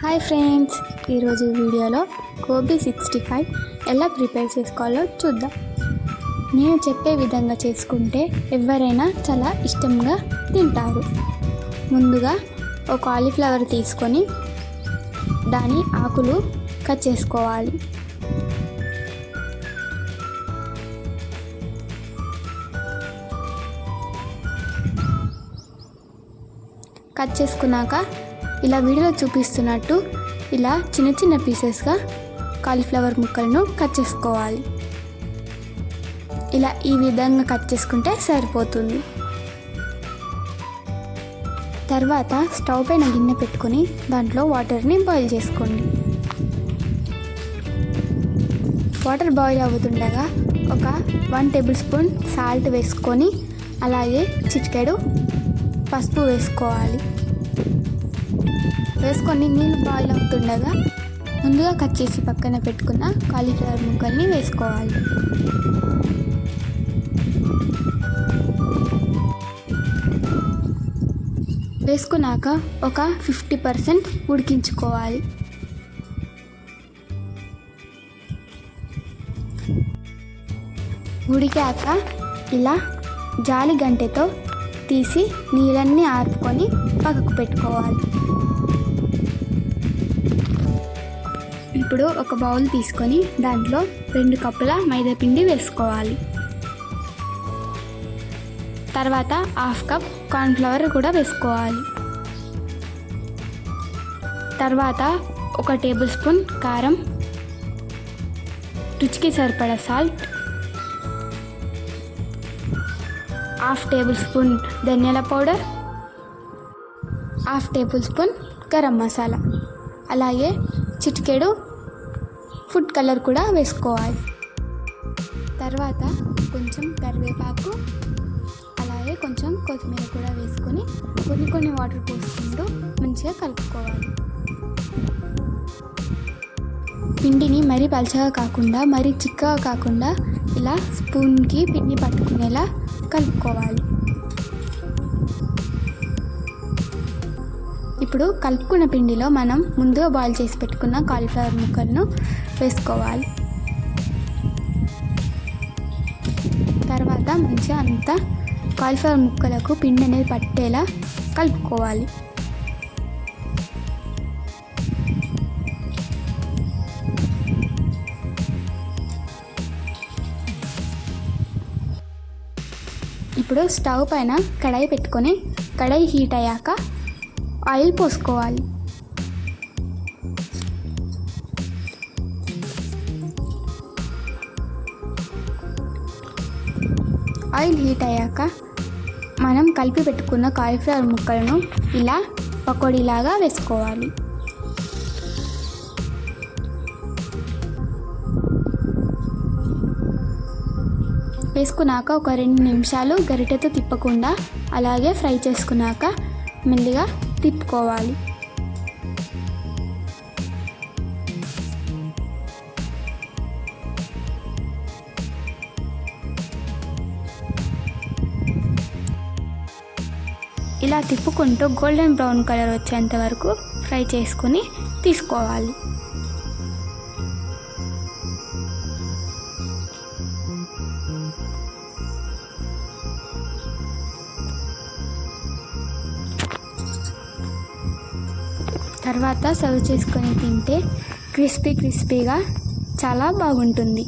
Hi friends ఈరోజు వీడియోలో gobi sixty five ఎలా ప్రిపేర్ చేసుకోవాలో చూద్దాం. నేను చెప్పే విధంగా చేసుకుంటే ఎవరైనా చాలా ఇష్టంగా తింటారు. ముందుగా ఒక కాలీఫ్లవర్ తీసుకొని దాని ఆకులు కట్ చేసుకోవాలి. కట్ చేసుకున్నాక ఇలా వీడియోలో చూపిస్తున్నట్టు ఇలా చిన్న చిన్న పీసెస్గా కాలీఫ్లవర్ ముక్కలను కట్ చేసుకోవాలి. ఇలా ఈ విధంగా కట్ చేసుకుంటే సరిపోతుంది. తర్వాత స్టవ్ పైన గిన్నె పెట్టుకొని దాంట్లో వాటర్ని బాయిల్ చేసుకోండి. వాటర్ బాయిల్ అవుతుండగా ఒక వన్ టేబుల్ స్పూన్ సాల్ట్ వేసుకొని అలాగే చిటికెడు పసుపు వేసుకోవాలి. వేసుకొని నీళ్ళు బాయిల్ అవుతుండగా ముందుగా కట్ చేసి పక్కన పెట్టుకున్న కాలీఫ్లవర్ ముక్కల్ని వేసుకోవాలి. వేసుకున్నాక ఒక ఫిఫ్టీ పర్సెంట్ ఉడికించుకోవాలి. ఉడికాక ఇలా జాలి గంటెతో తీసి నీళ్ళన్నీ ఆర్పుకొని పక్కకు పెట్టుకోవాలి. ఇప్పుడు ఒక బౌల్ తీసుకొని దాంట్లో రెండు కప్పుల మైదాపిండి వేసుకోవాలి. తర్వాత హాఫ్ కప్ కార్న్ఫ్లవర్ కూడా వేసుకోవాలి. తర్వాత ఒక టేబుల్ స్పూన్ కారం రుచికి సరిపడా సాల్ట్ హాఫ్ టేబుల్ స్పూన్ ధనియాల powder half tablespoon garam masala. అలాగే చిటికెడు ఫుడ్ కలర్ కూడా వేసుకోవాలి. తర్వాత కొంచెం కరివేపాకు అలాగే కొంచెం కొత్తిమీర కూడా వేసుకొని కొన్ని కొన్ని వాటర్ పోసుకుంటూ మంచిగా కలుపుకోవాలి. పిండిని మరీ పలచగా కాకుండా మరీ చిక్కగా కాకుండా ఇలా స్పూన్కి పిండి పట్టుకునేలా కలుపుకోవాలి. ఇప్పుడు కలుపుకున్న పిండిలో మనం ముందుగా బాయిల్ చేసి పెట్టుకున్న కాలీఫ్లవర్ ముక్కలను వేసుకోవాలి. తర్వాత మంచిగా అంతా కాలీఫ్లవర్ ముక్కలకు పిండి అనేది పట్టేలా కలుపుకోవాలి. ఇప్పుడు స్టవ్ పైన కడాయి పెట్టుకొని కడాయి హీట్ అయ్యాక ఆయిల్ పోసుకోవాలి. ఆయిల్ హీట్ అయ్యాక మనం కలిపి పెట్టుకున్న కాలీఫ్లవర్ ముక్కలను ఇలా పకోడీలాగా వేసుకోవాలి. వేసుకున్నాక ఒక రెండు నిమిషాలు గరిటెతో తిప్పకుండా అలాగే ఫ్రై చేసుకున్నాక మెల్లిగా తిప్పుకోవాలి. ఇలా తిప్పుకుంటూ గోల్డెన్ బ్రౌన్ కలర్ వచ్చేంత వరకు ఫ్రై చేసుకొని తీసుకోవాలి. తర్వాత సర్వ్ చేసుకొని తింటే క్రిస్పీ క్రిస్పీగా చాలా బాగుంటుంది.